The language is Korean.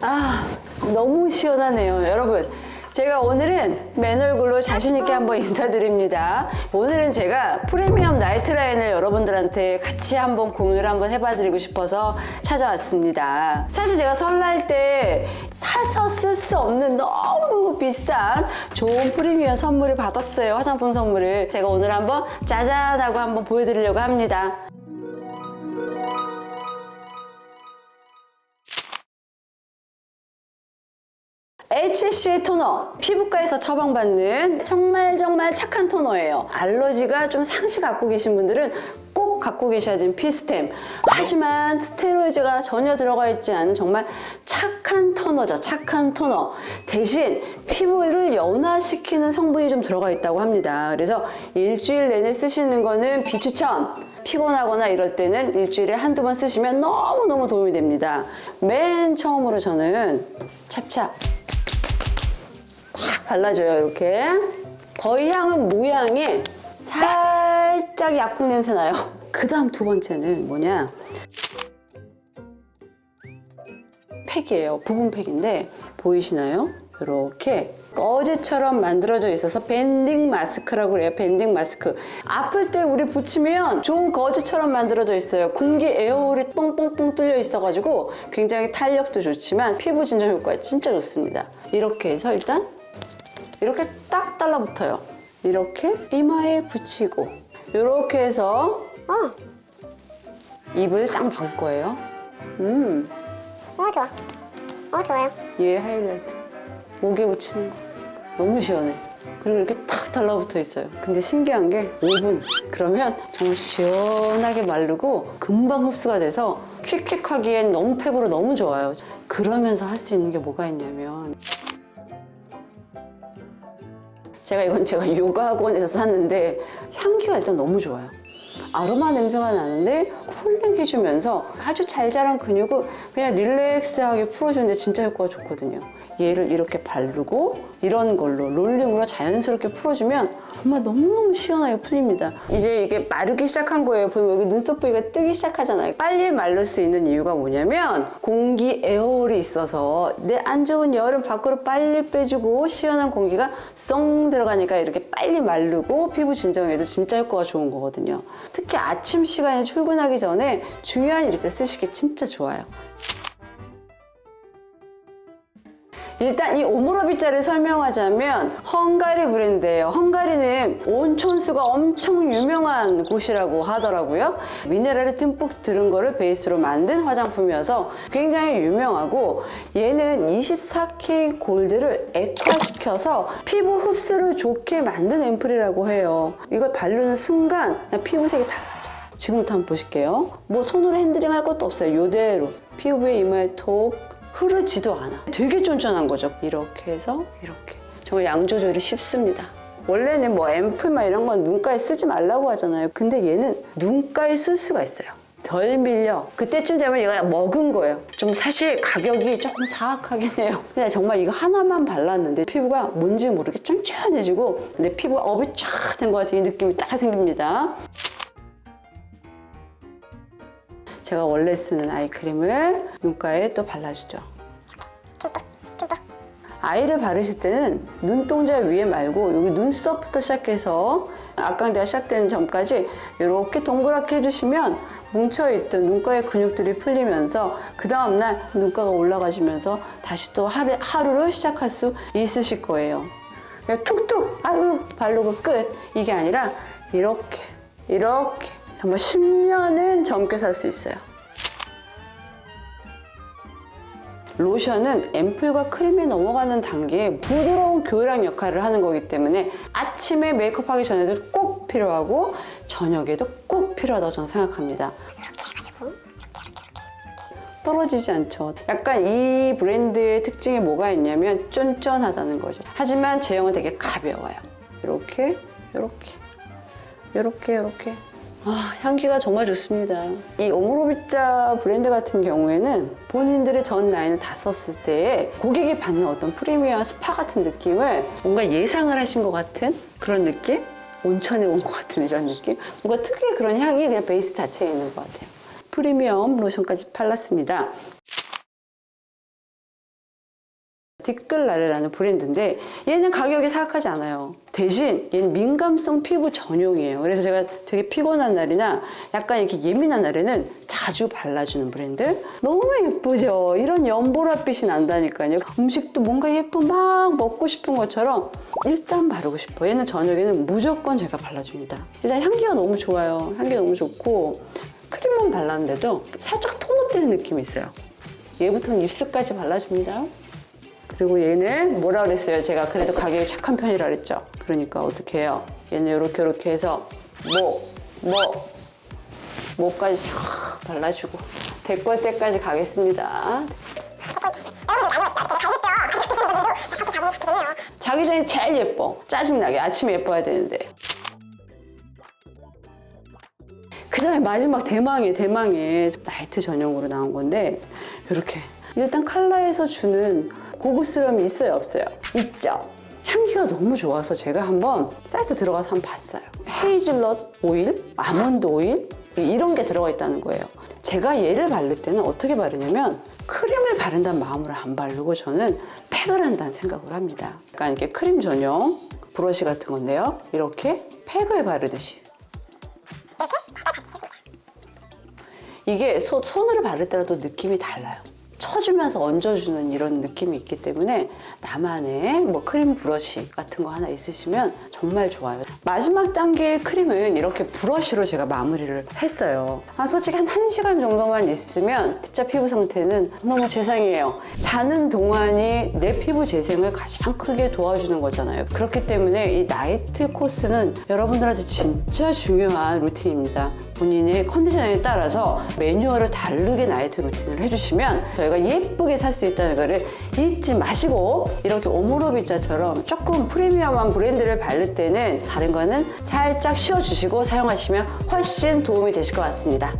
아, 너무 시원하네요. 여러분, 제가 오늘은 맨 얼굴로 자신있게 한번 인사드립니다. 오늘은 제가 프리미엄 나이트라인을 여러분들한테 같이 한번 공유를 한번 해봐드리고 싶어서 찾아왔습니다. 사실 제가 설날 때 사서 쓸 수 없는 너무 비싼 좋은 프리미엄 선물을 받았어요. 화장품 선물을. 제가 오늘 한번 짜잔 하고 한번 보여드리려고 합니다. HC 토너 피부과에서 처방받는 정말 정말 착한 토너예요. 알러지가 좀 상시 갖고 계신 분들은 꼭 갖고 계셔야 되는 피스템 하지만 스테로이드가 전혀 들어가 있지 않은 정말 착한 토너죠. 착한 토너. 대신 피부를 연화시키는 성분이 좀 들어가 있다고 합니다. 그래서 일주일 내내 쓰시는 거는 비추천 피곤하거나 이럴 때는 일주일에 한두 번 쓰시면 너무너무 도움이 됩니다. 맨 처음으로 저는 찹찹. 탁 발라줘요 이렇게. 거의 향은 모양이 살짝 약국 냄새 나요. 그 다음 두 번째는 뭐냐? 팩이에요. 부분 팩인데 보이시나요? 이렇게 거즈처럼 만들어져 있어서 밴딩 마스크라고 그래요. 밴딩 마스크. 아플 때 우리 붙이면 좋은 거즈처럼 만들어져 있어요. 공기 에어홀이 뻥뻥뻥 뚫려 있어가지고 굉장히 탄력도 좋지만 피부 진정 효과가 진짜 좋습니다. 이렇게 해서 일단 이렇게 딱 달라붙어요. 이렇게 이마에 붙이고 이렇게 해서 어, 입을 딱 막을 거예요. 음, 어 좋아. 어 좋아요. 얘 하이라이트. 목에 붙이는 거. 너무 시원해. 그리고 이렇게 탁 달라붙어 있어요. 근데 신기한 게 5분. 그러면 정말 시원하게 마르고 금방 흡수가 돼서 퀵퀵하기엔 너무 팩으로 너무 좋아요. 그러면서 할 수 있는 게 뭐가 있냐면 제가 이건 제가 요가 학원에서 샀는데 향기가 일단 너무 좋아요. 아로마 냄새가 나는데 쿨링 해주면서 아주 잘 자란 근육을 그냥 릴렉스하게 풀어주는데 진짜 효과가 좋거든요. 얘를 이렇게 바르고 이런 걸로 롤링으로 자연스럽게 풀어주면 정말 너무너무 시원하게 풀립니다. 이제 이게 마르기 시작한 거예요. 보면 여기 눈썹 부위가 뜨기 시작하잖아요. 빨리 마를 수 있는 이유가 뭐냐면 공기 에어홀이 있어서 내 안 좋은 열은 밖으로 빨리 빼주고 시원한 공기가 쏙 들어가니까 이렇게 빨리 마르고 피부 진정에도 진짜 효과가 좋은 거거든요. 특히 아침 시간에 출근하기 전에 중요한 일을 때 쓰시기 진짜 좋아요. 일단 이 오므로비자를 설명하자면 헝가리 브랜드예요. 헝가리는 온천수가 엄청 유명한 곳이라고 하더라고요. 미네랄이 듬뿍 들은 거를 베이스로 만든 화장품이어서 굉장히 유명하고 얘는 24K 골드를 액화시켜서 피부 흡수를 좋게 만든 앰플이라고 해요. 이걸 바르는 순간 피부색이 달라져. 지금부터 한번 보실게요. 뭐 손으로 핸들링 할 것도 없어요. 이대로 피부에 이마에 톡 흐르지도 않아. 되게 쫀쫀한 거죠. 이렇게 해서 이렇게. 정말 양 조절이 쉽습니다. 원래는 뭐 앰플만 이런 건 눈가에 쓰지 말라고 하잖아요. 근데 얘는 눈가에 쓸 수가 있어요. 덜 밀려. 그때쯤 되면 얘가 먹은 거예요. 좀 사실 가격이 조금 사악하긴 해요. 근데 정말 이거 하나만 발랐는데 피부가 뭔지 모르게 쫀쫀해지고 내 피부가 업이 쫙 된 것 같은 이 느낌이 딱 생깁니다. 제가 원래 쓰는 아이크림을 눈가에 또 발라주죠. 아이를 바르실 때는 눈동자 위에 말고 여기 눈썹부터 시작해서 악강대가 시작되는 점까지 이렇게 동그랗게 해주시면 뭉쳐있던 눈가의 근육들이 풀리면서 그 다음날 눈가가 올라가시면서 다시 또 하루, 하루를 시작할 수 있으실 거예요. 그냥 툭툭 아유 바르고 끝 이게 아니라 이렇게 이렇게 정말 10년은 젊게 살 수 있어요. 로션은 앰플과 크림이 넘어가는 단계에 부드러운 교량 역할을 하는 거기 때문에 아침에 메이크업 하기 전에도 꼭 필요하고 저녁에도 꼭 필요하다고 저는 생각합니다. 이렇게 해가지고 이렇게 이렇게 이렇게. 떨어지지 않죠. 약간 이 브랜드의 특징이 뭐가 있냐면 쫀쫀하다는 거죠. 하지만 제형은 되게 가벼워요. 이렇게, 이렇게, 이렇게, 이렇게. 아, 향기가 정말 좋습니다. 이 오므로비자 브랜드 같은 경우에는 본인들의 전 라인을 다 썼을 때 고객이 받는 어떤 프리미엄 스파 같은 느낌을 뭔가 예상을 하신 것 같은 그런 느낌? 온천에 온 것 같은 이런 느낌? 뭔가 특유의 그런 향이 그냥 베이스 자체에 있는 것 같아요. 프리미엄 로션까지 발랐습니다. 디끌라레라는 브랜드인데 얘는 가격이 사악하지 않아요. 대신 얘는 민감성 피부 전용이에요. 그래서 제가 되게 피곤한 날이나 약간 이렇게 예민한 날에는 자주 발라주는 브랜드. 너무 예쁘죠? 이런 연보라빛이 난다니까요. 음식도 뭔가 예쁜 막 먹고 싶은 것처럼 일단 바르고 싶어. 얘는 저녁에는 무조건 제가 발라줍니다. 일단 향기가 너무 좋아요. 향기 너무 좋고 크림만 발랐는데도 살짝 톤업되는 느낌이 있어요. 얘부터는 입술까지 발라줍니다. 그리고 얘는 뭐라 그랬어요? 제가 그래도 가격이 착한 편이라 그랬죠? 그러니까 어떻게 해요? 얘는 이렇게 이렇게 해서 목, 목, 목까지 싹 발라주고 데꼴 때까지 가겠습니다. 자기 전에 제일 예뻐. 짜증나게 아침에 예뻐야 되는데. 그 다음에 마지막 대망의 대망의 나이트 전용으로 나온 건데 이렇게 일단 칼라에서 주는 고급스러움이 있어요 없어요? 있죠? 향기가 너무 좋아서 제가 한번 사이트 들어가서 한번 봤어요 헤이즐넛 오일, 아몬드 오일 이런 게 들어가 있다는 거예요 제가 얘를 바를 때는 어떻게 바르냐면 크림을 바른다는 마음으로 안 바르고 저는 팩을 한다는 생각을 합니다 약간 이렇게 크림 전용 브러쉬 같은 건데요 이렇게 팩을 바르듯이 이게 소- 손으로 바를 또 느낌이 달라요. 쳐주면서 얹어주는 이런 느낌이 있기 때문에 나만의 뭐 크림 브러쉬 같은 거 하나 있으시면 정말 좋아요. 마지막 단계의 크림은 이렇게 브러쉬로 제가 마무리를 했어요. 아, 솔직히 한 1시간 정도만 있으면 진짜 피부 상태는 너무 재상이에요. 자는 동안이 내 피부 재생을 가장 크게 도와주는 거잖아요. 그렇기 때문에 이 나이트 코스는 여러분들한테 진짜 중요한 루틴입니다. 본인의 컨디션에 따라서 매뉴얼을 다르게 나이트 루틴을 해주시면 저희가 예쁘게 살 수 있다는 거를 잊지 마시고 이렇게 오모로비자처럼 조금 프리미엄한 브랜드를 바를 때는 다른 거는 살짝 쉬어주시고 사용하시면 훨씬 도움이 되실 것 같습니다.